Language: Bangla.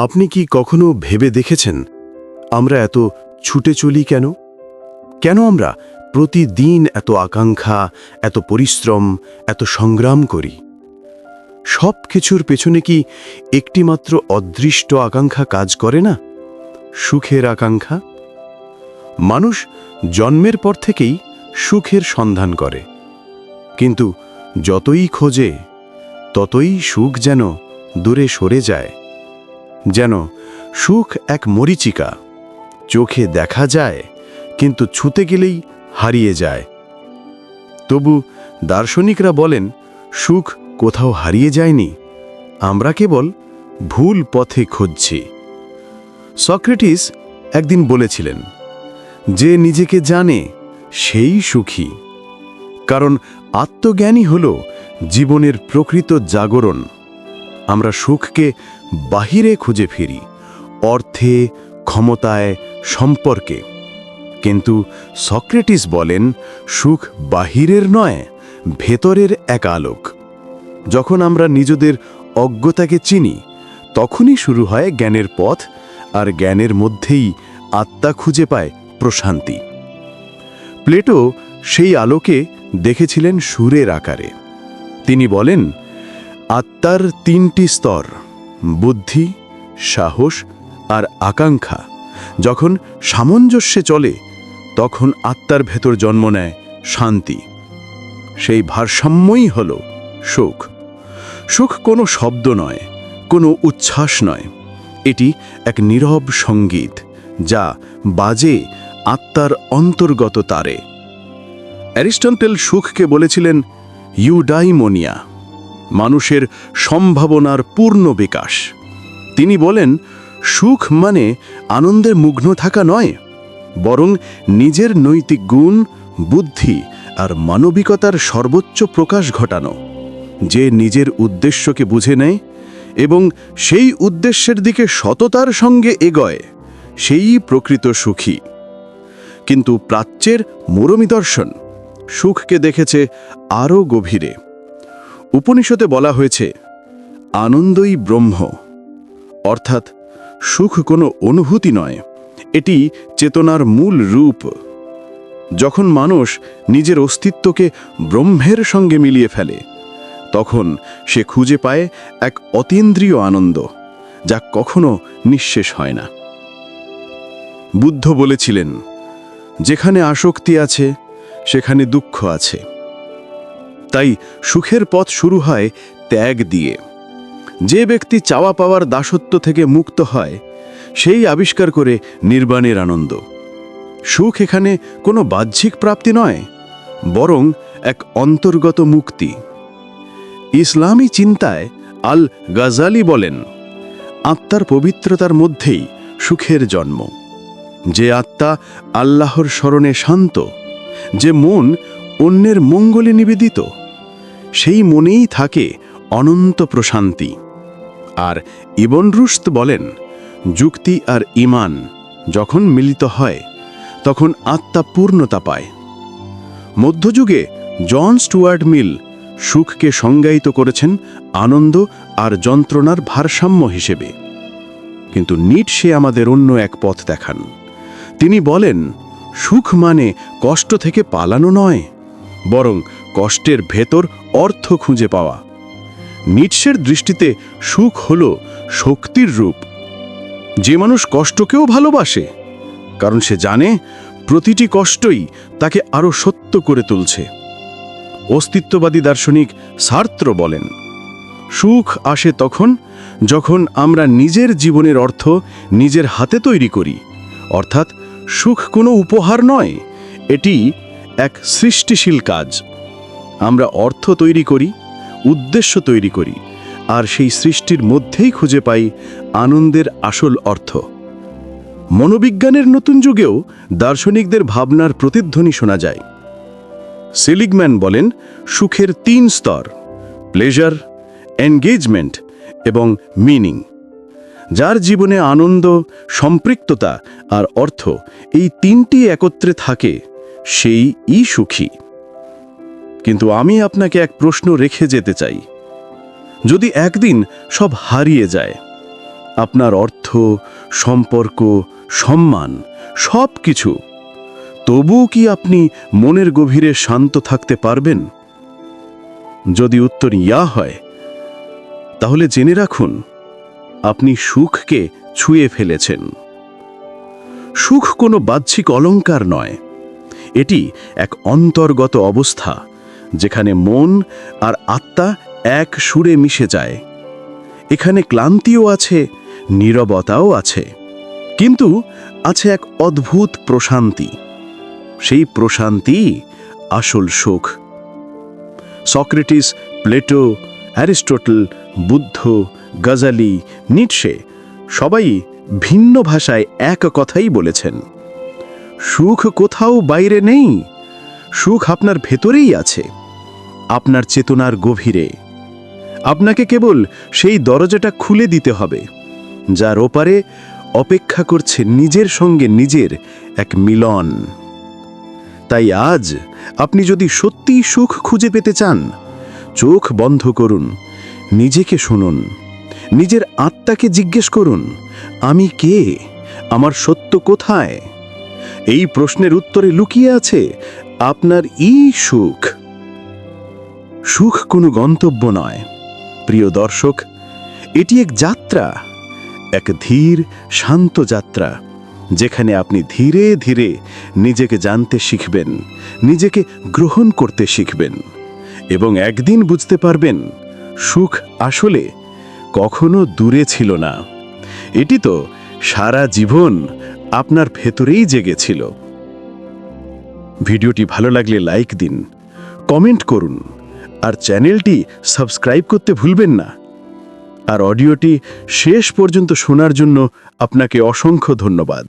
আপনি কি কখনো ভেবে দেখেছেন আমরা এত ছুটে চলি কেন? কেন আমরা প্রতিদিন এত আকাঙ্ক্ষা, এত পরিশ্রম, এত সংগ্রাম করি? সব কিছুর পেছনে কি একটিমাত্র অদৃষ্ট আকাঙ্ক্ষা কাজ করে না? সুখের আকাঙ্ক্ষা? মানুষ জন্মের পর থেকেই সুখের সন্ধান করে। কিন্তু যতই খোঁজে, ততই সুখ যেন দূরে সরে যায়। যেন সুখ এক মরিচিকা। চোখে দেখা যায়, কিন্তু ছুতে গেলেই হারিয়ে যায়। তবু দার্শনিকরা বলেন, সুখ কোথাও হারিয়ে যায়নি। আমরা কেবল ভুল পথে খুঁজছি। সক্রেটিস একদিন বলেছিলেন, যে নিজেকে জানে, সেই সুখী। কারণ আত্মজ্ঞানী হল জীবনের প্রকৃত জাগরণ। আমরা সুখকে বাহিরে খুঁজে ফিরি, অর্থে, ক্ষমতায়, সম্পর্কে। কিন্তু সক্রেটিস বলেন, সুখ বাহিরের নয়, ভেতরের এক আলোক। যখন আমরা নিজেদের অজ্ঞতাকে চিনি, তখনই শুরু হয় জ্ঞানের পথ, আর জ্ঞানের মধ্যেই আত্মা খুঁজে পায় প্রশান্তি। প্লেটো সেই আলোকে দেখেছিলেন সুরের আকারে। তিনি বলেন, আত্মার তিনটি স্তর। বুদ্ধি, সাহস আর আকাঙ্ক্ষা যখন সামঞ্জস্যে চলে, তখন আত্মার ভেতর জন্ম নেয় শান্তি। সেই ভারসাম্যই হল সুখ। সুখ কোনো শব্দ নয়, কোনো উচ্ছ্বাস নয়। এটি এক নীরব সংগীত যা বাজে আত্মার অন্তর্গত তারে। অ্যারিস্টন্টেল সুখকে বলেছিলেন, ইউডাইমোনিয়া। মানুষের সম্ভাবনার পূর্ণ বিকাশ। তিনি বলেন, সুখ মানে আনন্দে মুগ্ন থাকা নয়, বরং নিজের নৈতিক গুণ, বুদ্ধি আর মানবিকতার সর্বোচ্চ প্রকাশ ঘটানো, যে নিজের উদ্দেশ্যকে বুঝে নেয় এবং সেই উদ্দেশ্যের দিকে সততার সঙ্গে এগোয়, সেই প্রকৃত সুখী। কিন্তু প্রাচ্যের মুরমী দর্শন সুখকে দেখেছে আরও গভীরে। উপনিষদে বলা হয়েছে, আনন্দই ব্রহ্ম। অর্থাৎ, সুখ কোনো অনুভূতি নয়, এটি চেতনার মূল রূপ। যখন মানুষ নিজের অস্তিত্বকে ব্রহ্মের সঙ্গে মিলিয়ে ফেলে, তখন সে খুঁজে পায় এক অতীন্দ্রিয় আনন্দ, যা কখনো নিঃশেষ হয় না। বুদ্ধ বলেছিলেন, যেখানে আসক্তি আছে, সেখানে দুঃখ আছে। তাই সুখের পথ শুরু হয় ত্যাগ দিয়ে। যে ব্যক্তি চাওয়া পাওয়ার দাসত্ব থেকে মুক্ত হয়, সেই আবিষ্কার করে নির্বাণের আনন্দ। সুখ এখানে কোনো বাহ্যিক প্রাপ্তি নয়, বরং এক অন্তর্গত মুক্তি। ইসলামী চিন্তায় আল গাজালি বলেন, আত্মার পবিত্রতার মধ্যেই সুখের জন্ম। যে আত্মা আল্লাহর স্মরণে শান্ত, যে মন অন্যের মঙ্গলে নিবেদিত সেই মনেই থাকে অনন্ত প্রশান্তি। আর ইবন রুস্ত বলেন, যুক্তি আর ইমান যখন মিলিত হয়, তখন আত্মা পূর্ণতা পায়। মধ্যযুগে জন স্টুয়ার্ট মিল সুখকে সংজ্ঞায়িত করেছেন আনন্দ আর যন্ত্রণার ভারসাম্য হিসেবে। কিন্তু নিট সে আমাদের অন্য এক পথ দেখান। তিনি বলেন, সুখ মানে কষ্ট থেকে পালানো নয়, বরং কষ্টের ভেতর অর্থ খুঁজে পাওয়া। নিটসের দৃষ্টিতে সুখ হল শক্তির রূপ। যে মানুষ কষ্টকেও ভালোবাসে, কারণ সে জানে প্রতিটি কষ্টই তাকে আরও সত্য করে তুলছে। অস্তিত্ববাদী দার্শনিক সার্ত্র বলেন, সুখ আসে তখন যখন আমরা নিজের জীবনের অর্থ নিজের হাতে তৈরি করি। অর্থাৎ সুখ কোনো উপহার নয়, এটি এক সৃষ্টিশীল কাজ। আমরা অর্থ তৈরি করি, উদ্দেশ্য তৈরি করি, আর সেই সৃষ্টির মধ্যেই খুঁজে পাই আনন্দের আসল অর্থ। মনোবিজ্ঞানের নতুন যুগেও দার্শনিকদের ভাবনার প্রতিধ্বনি শোনা যায়। সেলিগম্যান বলেন, সুখের তিন স্তর প্লেজার এনগেজমেন্ট এবং মিনিং যার জীবনে আনন্দ, সম্পৃক্ততা আর অর্থ এই তিনটি একত্রে থাকে, সেই ই সুখী। কিন্তু আমি আপনাকে এক প্রশ্ন রেখে যেতে চাই। যদি একদিন সব হারিয়ে যায়, আপনার অর্থ, সম্পর্ক, সম্মান সব কিছু তবুও কি আপনি মনের গভীরে শান্ত থাকতে পারবেন? যদি উত্তর ইয়া হয়, তাহলে জেনে রাখুন, আপনি সুখকে ছুঁয়ে ফেলেছেন। সুখ কোনো বাহ্যিক অলঙ্কার নয়, এটি এক অন্তর্গত অবস্থা। যেখানে মন আর আত্মা এক সুরে মিশে যায়। এখানে ক্লান্তিও আছে, নীরবতাও আছে। কিন্তু আছে এক অদ্ভুত প্রশান্তি। সেই প্রশান্তি আসল সুখ Socrates, Plato, Aristotle, Buddha, Ghazali, Nietzsche সবাই ভিন্ন ভাষায় এক কথাই বলেছেন। সুখ কোথাও বাইরে নেই, সুখ আপনার ভেতরেই আছে। আপনার চেতনার গভীরে। আপনাকে কেবল সেই দরজাটা খুলে দিতে হবে, যার ওপারে অপেক্ষা করছে নিজের সঙ্গে নিজের এক মিলন। তাই আজ আপনি যদি সত্যিই সুখ খুঁজে পেতে চান, চোখ বন্ধ করুন, নিজেকে শুনুন, নিজের আত্মাকে জিজ্ঞেস করুন, আমি কে? আমার সত্য কোথায়? এই প্রশ্নের উত্তরে লুকিয়ে আছে আপনার ই সুখ। সুখ কোনো গন্তব্য নয়। প্রিয় দর্শক, এটি এক যাত্রা, এক ধীর, শান্ত যাত্রা, যেখানে আপনি ধীরে ধীরে নিজেকে জানতে শিখবেন, নিজেকে গ্রহণ করতে শিখবেন এবং একদিন বুঝতে পারবেন, সুখ আসলে কখনো দূরে ছিল না। এটি তো সারা জীবন আপনার ভেতরেই জেগেছিল ভিডিওটি ভালো লাগলে লাইক দিন, কমেন্ট করুন। আর চ্যানেলটি সাবস্ক্রাইব করতে ভুলবেন না। আর অডিওটি শেষ পর্যন্ত শোনার জন্য আপনাকে অসংখ্য ধন্যবাদ।